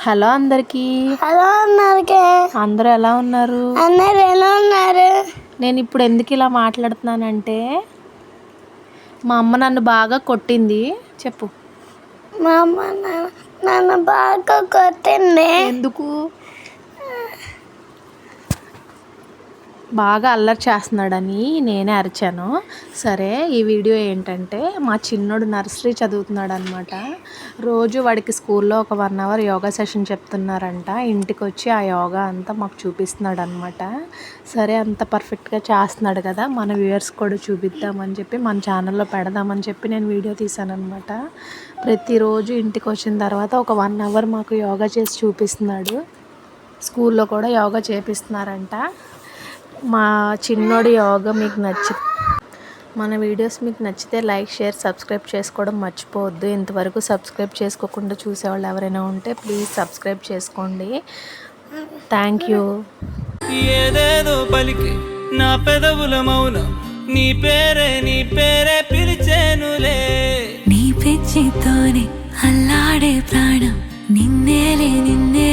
Hello అందరికీ. Hello అన్నారుకే అందరూ ఎలా ఉన్నారు? అందరు ఎలా ఉన్నారు? నేను ఇప్పుడు ఎందుకు ఇలా మాట్లాడుతున్నానంటే మా అమ్మ నన్ను బాగా కొట్టింది. చెప్పు. మా అమ్మ నాన్న నన్ను బాగా కొట్టింది. ఎందుకు? బాగా అల్లరి చేస్తున్నాడని నేనే అరిచాను. సరే ఈ వీడియో ఏంటంటే మా చిన్నోడు నర్సరీ చదువుతున్నాడు అనమాట రోజు వాడికి స్కూల్లో ఒక వన్ అవర్ యోగా సెషన్ చెప్తున్నారంట. ఇంటికి వచ్చి ఆ యోగా అంతా మాకు చూపిస్తున్నాడు అనమాట సరే అంత పర్ఫెక్ట్గా చేస్తున్నాడు కదా మన వ్యూయర్స్ కూడా చూపిద్దామని చెప్పి మన ఛానల్లో పెడదామని చెప్పి నేను వీడియో తీశాను అనమాట ప్రతిరోజు ఇంటికి వచ్చిన తర్వాత ఒక వన్ అవర్ మాకు యోగా చేసి చూపిస్తున్నాడు. స్కూల్లో కూడా యోగా చేపిస్తున్నారంట. మా చిన్నోడి యోగా మీకు నచ్చి మన వీడియోస్ మీకు నచ్చితే లైక్ షేర్ సబ్స్క్రైబ్ చేసుకోవడం మర్చిపోవద్దు. ఇంతవరకు సబ్స్క్రైబ్ చేసుకోకుండా చూసేవాళ్ళు ఎవరైనా ఉంటే ప్లీజ్ సబ్స్క్రైబ్ చేసుకోండి. Thank you. ఏదేదో పలికి నా పెదవుల మౌనం. నీ పేరే నీ పేరే పిలిచేనులే. నీ పిచ్చితోనే అల్లాడే ప్రాణం. నిన్నేలే నిన్నే